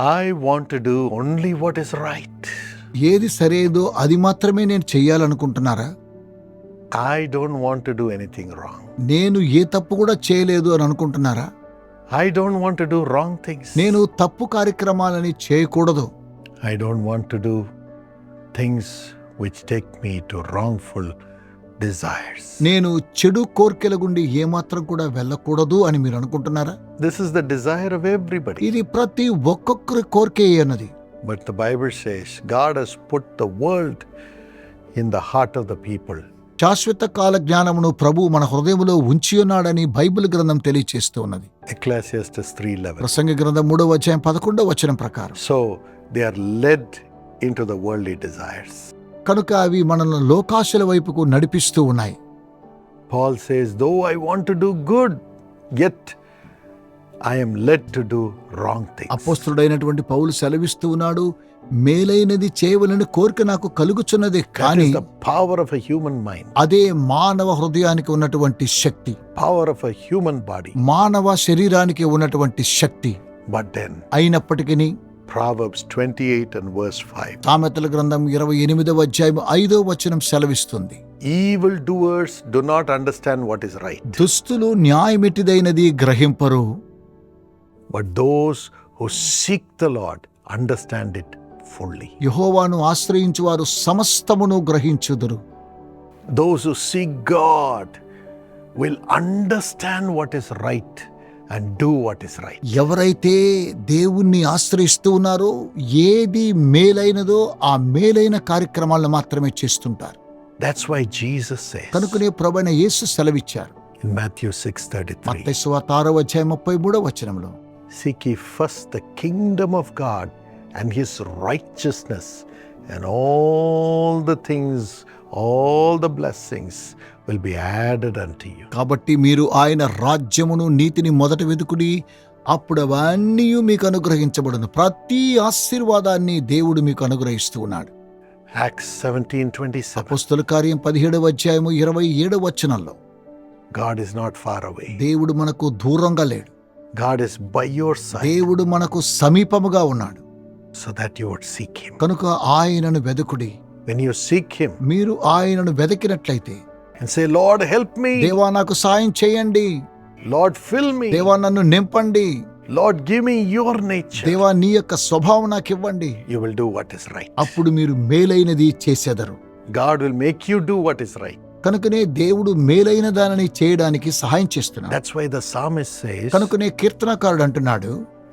I want do only what is right ఏది సరేదో అది మాత్రమే నేను చెయ్యాలనుకుంటున్నారా? I don't want do anything wrong నేను ఏ తప్పు కూడా చేయలేదు అని అనుకుంటున్నారా? I don't want do wrong things నేను తప్పు కార్యక్రమాలని చేయకూడదు. I don't want to do things which take me to wrongful desires. నేను చెడు కోర్కెల గుండి ఏమాత్రం కూడా వెళ్ళకూడదు అని మీరు అనుకుంటున్నారా This is the desire of everybody. ఇది ప్రతి ఒక్కొక్కరి కోరికే అన్నది But the Bible says God has put the world in the heart of the people. శాశ్వత కాల జ్ఞానమును ప్రభు మన హృదయములో ఉంచి ఉన్నాడని బైబిల్ గ్రంథం తెలియచేస్తూ ఉన్నది Ecclesiastes 3:11. ప్రసంగ గ్రంథం మూడవ అధ్యాయం పదకొండవ వచనం ప్రకారం So they are led into the worldly desires. కనుక అవి మనల్ని లోకాశల వైపుకు నడిపిస్తూ ఉన్నాయి Though I want to do good, yet I am led to do wrong things. అపోస్తుడైనటువంటి పౌలు సెలవిస్తూ ఉన్నాడు మేలైనది చేయవలని కోరిక నాకు కలుగుచున్నది కానీ of a human mind, అదే మానవ హృదయానికి ఉన్నటువంటి శక్తి of a human body. మానవ శరీరానికి ఉన్నటువంటి శక్తి But then, అయినప్పటికీ Proverbs 28 and verse 5 సామెతల గ్రంథం ఇరవై ఎనిమిదవ అధ్యాయం ఐదో వచనం సెలవిస్తుంది Evil doers do not understand what is right, దుస్తులు న్యాయమిటిదైనది గ్రహింపరు but those who seek the Lord understand it fully. యహోవాను ఆశ్రయించు వారు సమస్తమును గ్రహించుదురు Those who seek God will understand what is right and do what is right. ఎవరైతే దేవుణ్ణి ఆశ్రయిస్తూ ఉన్నారో ఏది మేలైనదో ఆ మేలైన కార్యక్రమాలను మాత్రమే చేస్తుంటారు That's why Jesus says కనుకనే ప్రభైన యేసు సెలవిచ్చారు in Matthew 6:33, మత్తయి ఆరో అధ్యాయం ముప్పై మూడో వచనంలో Seek ye first the kingdom of God and his righteousness, and all the things, all the blessings will be added unto you. కాబట్టి మీరు ఆయన రాజ్యమును నీతిని మొదట వెతుకుడి అప్పుడు అవన్నీ మీకు అనుగ్రహించబడును ప్రతి ఆశీర్వాదాన్ని దేవుడు మీకు అనుగ్రహిస్తూ ఉన్నాడు Acts 17:27. అపుస్తుల కార్యం పదిహేడవ అధ్యాయము ఇరవై ఏడవ వచనంలో God is not far away. దేవుడు మనకు దూరంగా లేడు God is by your side దేవుడు మనకు సమీపముగా ఉన్నాడు so that you would seek him. కనుక ఆయనను వెదకుడి When you seek him మీరు ఆయనను వెదకినట్లయితే and say, Lord, help me. దేవా నాకు సాయం చేయండి Lord, fill me. దేవా నన్ను నింపండి Lord, give me your nature. దేవా నీ యొక్క స్వభావం నాకు ఇవ్వండి You will do what is right. అప్పుడు మీరు మేలైనది చేసేదరు God will make you do what is right. కనుకనే దేవుడు మేలైన దానిని చేయడానికి సహాయం చేస్తున్నాడు That's why the psalmist says, కనుకనే కీర్తనకారుడు అంటున్నాడు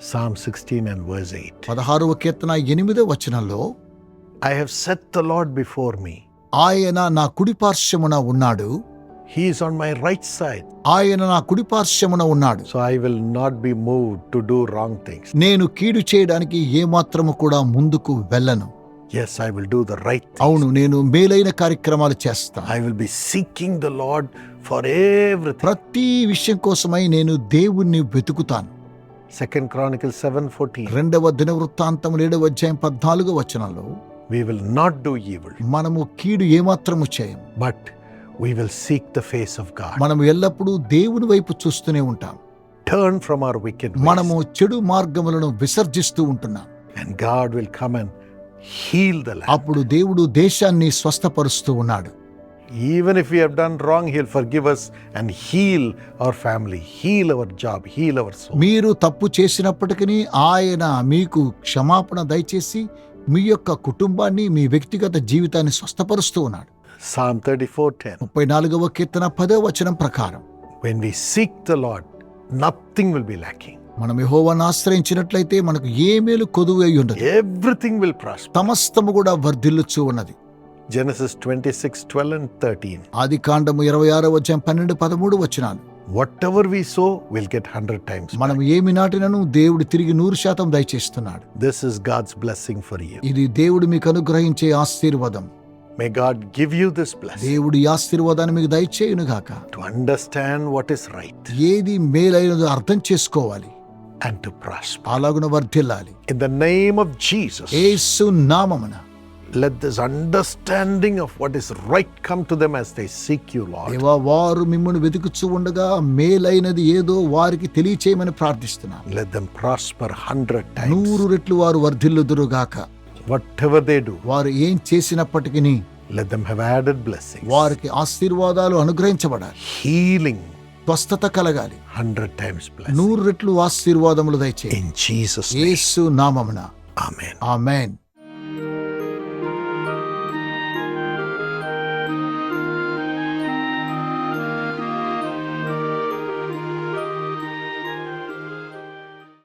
Psalm 16 and verse 8, పదహారవ కీర్తన ఎనిమిదో వచనంలో I have set the Lord before me ఆయన నా కుడిపార్శ్వమున ఉన్నాడు. He is on my right side ఆయన నా కుడిపార్శ్వమున ఉన్నాడు. So I will not be move to do wrong things నేను కీడు చేయడానికి ఏమాత్రము కూడా ముందుకు వెళ్ళను. Yes I will do the right అవును నేను మేలైన కార్యక్రమాలు చేస్తాను. I will be seeking the Lord for every ప్రతి విషయం కోసమై నేను దేవుణ్ణి వెతుకుతాను. సెకండ్ క్రానికల్ సెవెన్ ఫోర్టీ రెండవ దిన వృత్తాంతం ఏడవ అధ్యాయం పద్నాలుగో వచనంలో We will not do evil, మనము కీడు ఏమాత్రము చేయం but we will seek the face of God. మనము ఎల్లప్పుడూ దేవుని వైపు చూస్తూనే ఉంటాం Turn from our wicked ways, మనము చెడు మార్గములను విసర్జిస్తూ ఉంటున్నాం and God will come and heal the land. అప్పుడు దేవుడు దేశాన్ని స్వస్థపరుస్తూ ఉన్నాడు Even if we have done wrong, He'll forgive us and heal our family, heal our job, heal our soul. మీరు తప్పు చేసినప్పటికీ ఆయన మీకు క్షమాపణ దయచేసి మీ యొక్క కుటుంబాన్ని మీ వ్యక్తిగత జీవితాన్ని స్వస్థపరుస్తూ ఉన్నాడు Psalm 34:10. ముప్పై నాలుగవ కీర్తన పదో వచనం ప్రకారం When we seek the Lord, nothing will be lacking. మనం యెహోవాను ఆశ్రయించినట్లయితే మనకు ఏ మేలు కొదువు అయి ఉండదు Everything will prosper. సమస్తము కూడా వర్ధిల్లుచూ ఉన్నది Genesis 26, 12 and 13. ఆది కాండము ఇరవై ఆరో వచ్చాం పన్నెండు పదమూడు వచ్చినాను Whatever we sow, we'll get hundred times. back. మనం ఏమి నాటినను దేవుడు తిరిగి నూరు శాతం దయచేస్తున్నాడు This is God's blessing for you. ఇది దేవుడు మీకు అనుగ్రహించే ఆశీర్వాదం May God give you this blessing దేవుడి ఆశీర్వాదాన్ని మీకు దయచేయునుగాక to understand what is right ఏది మేలైనదో అర్థం చేసుకోవాలి and to prosper. అలాగున వర్ధిల్లాలి In the name of Jesus, ఏసు నామమున let this understanding of what is right come to them as they seek you Lord దేవా వారు మిమ్మల్ని వెతుకుచు ఉండగా మేలైనది ఏదో వారికి తెలియజేయమని ప్రార్థిస్తున్నాను. లెట్ దెం ప్రాస్పర్ 100 టైమ్స్ 100 రెట్లు వారు వర్ధిల్లుదురు గాక వాట్ ఎవర్ దే డు వారు ఏం చేసినప్పటికీని let them have added blessings వారికి ఆశీర్వాదాలు అనుగ్రహించబడాలి. హీలింగ్ స్వస్థత కలగాలి. 100 టైమ్స్ ప్లస్ 100 రెట్లు ఆశీర్వాదములు దయచేయండి. ఇన్ జీసస్ యేసు నామమున. ఆమేన్ ఆమేన్.